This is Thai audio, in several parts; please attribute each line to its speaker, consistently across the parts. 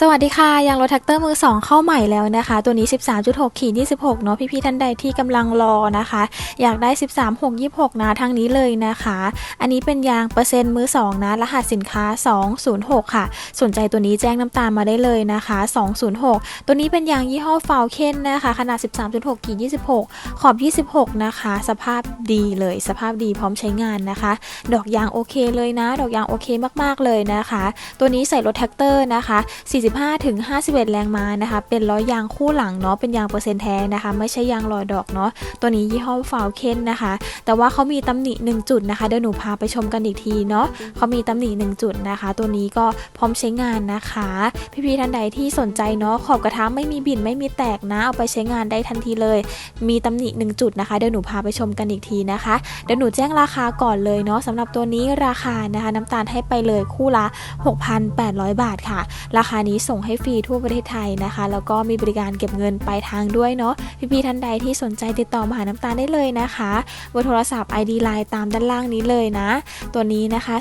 Speaker 1: สวัสดีค่ะยางรถแท็กเตอร์มือ 2 เข้าใหม่แล้วนะคะ ตัวนี้ 13.6ขีด26 เนาะพี่ๆท่านใดที่กำลังรอนะคะ อยากได้ 13 6 26 นะทางนี้เลยนะคะ อันนี้เป็นยางเปอร์เซ็นต์มือ 2 นะ รหัสสินค้า 206 ค่ะ สนใจตัวนี้แจ้งน้ำตาลมาได้เลยนะคะ 206 ตัวนี้เป็นยางยี่ห้อฟาวเคนนะคะ ขนาด 13.6ขีด26 ขอบ 26 นะคะ สภาพดีเลย สภาพดีพร้อมใช้งานนะคะ ดอกยางโอเคเลยนะ ดอกยางโอเคมากๆเลยนะคะ ตัวนี้ใส่รถแท็กเตอร์นะคะ40 45-51 แรงม้านะคะ เป็นล้อยางคู่หลังเนาะ เป็นยางเปอร์เซ็นต์แท้นะคะ ไม่ใช่ยางลอยดอกเนาะ ตัวนี้ยี่ห้อฟาวเคนนะคะ แต่ว่าเขามีตำหนิ 1 จุดนะคะ เดี๋ยวหนูพาไปชมกันอีกทีเนาะเขามีตำหนิ 1 จุดนะคะ ตัวนี้ก็พร้อมใช้งานนะคะ พี่ๆท่านใดที่สนใจเนาะ ขอบกระทะไม่มีบินไม่มีแตกนะ เอาไปใช้งานได้ทันทีเลย มีตำหนิ 1 จุดนะคะ เดี๋ยวหนูพาไปชมกันอีกทีนะคะ เดี๋ยวหนูแจ้งราคาก่อนเลยเนาะสำหรับตัวนี้ราคานะคะ น้ำตาลให้ไปเลยคู่ละ 6,800 บาทค่ะ ราคานี้ส่งให้ฟรีทั่วประเทศไทยนะคะ แล้วก็มีบริการเก็บเงินปลายทางด้วยเนาะพี่ๆท่านใดที่สนใจติดต่อมาหาน้ำตาลได้เลยนะคะเบอร์โทรศัพท์ ID Line ตามด้านล่างนี้เลยนะ ตัวนี้นะคะ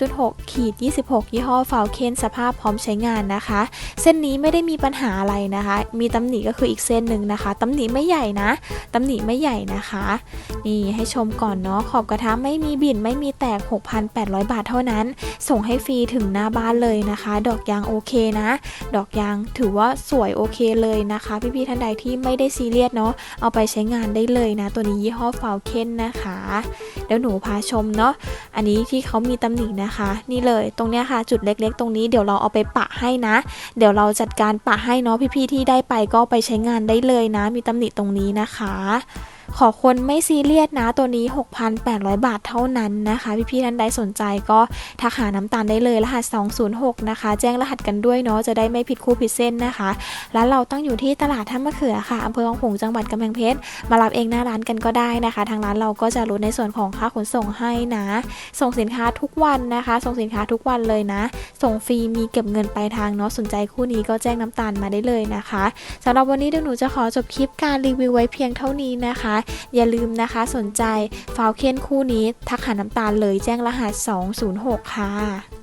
Speaker 1: 13.6ขีด26 ยี่ห้อฟาวเคนสภาพพร้อมใช้งานนะคะ เส้นนี้ไม่ได้มีปัญหาอะไรนะคะ มีตำหนิก็คืออีกเส้นหนึ่งนะคะตำหนิไม่ใหญ่นะตำหนิไม่ใหญ่นะคะนี่ให้ชมก่อนเนาะขอบกระทะไม่มีบิ่นไม่มีแตก 6,800 บาทเท่านั้น ส่งให้ฟรีถึงหน้าบ้านเลยนะคะ ดอกยางโอเคนะดอกยางถือว่าสวยโอเคเลยนะคะ พี่ๆท่านใดที่ไม่ได้ซีเรียสเนาะเอาไปใช้งานได้เลยนะ ตัวนี้ยี่ห้อฟาวเคนนะคะเดี๋ยวหนูพาชมเนาะอันนี้ที่เขามีตำหนินะคะ นี่เลยตรงเนี้ยค่ะจุดเล็กๆ ตรงนี้เดี๋ยวเราเอาไปปะให้นะ เดี๋ยวเราจัดการปะให้เนาะพี่ๆที่ได้ไปก็ไปใช้งานได้เลยนะ มีตำหนิตรงนี้นะคะ ขอคนไม่ซีเรียสนะตัวนี้ 6,800 บาทเท่านั้นนะคะ พี่ๆท่านใดสนใจก็ทักหาน้ำตาลได้เลยรหัส 206 นะคะ แจ้งรหัสกันด้วยเนาะจะได้ไม่ผิดคู่ผิดเส้นนะคะร้านเราตั้งอยู่ที่ตลาดท่ามะเขือค่ะอำเภอคลองขลุงจังหวัดกำแพงเพชรมารับเองหน้าร้านกันก็ได้นะคะ ทางร้านเราก็จะลดในส่วนของค่าขนส่งให้นะ ส่งสินค้าทุกวันนะคะ ส่งสินค้าทุกวันเลยนะ ส่งฟรีมีเก็บเงินปลายทางเนาะสนใจคู่นี้ก็แจ้งน้ำตาลมาได้เลยนะคะสำหรับวันนี้เดี๋ยวหนูจะขอจบคลิปการรีวิวไว้เพียงเท่านี้นะคะอย่าลืมนะคะสนใจฟาวเคนคู่นี้ทักหาน้ำตาลเลยแจ้งรหัส 206 ค่ะ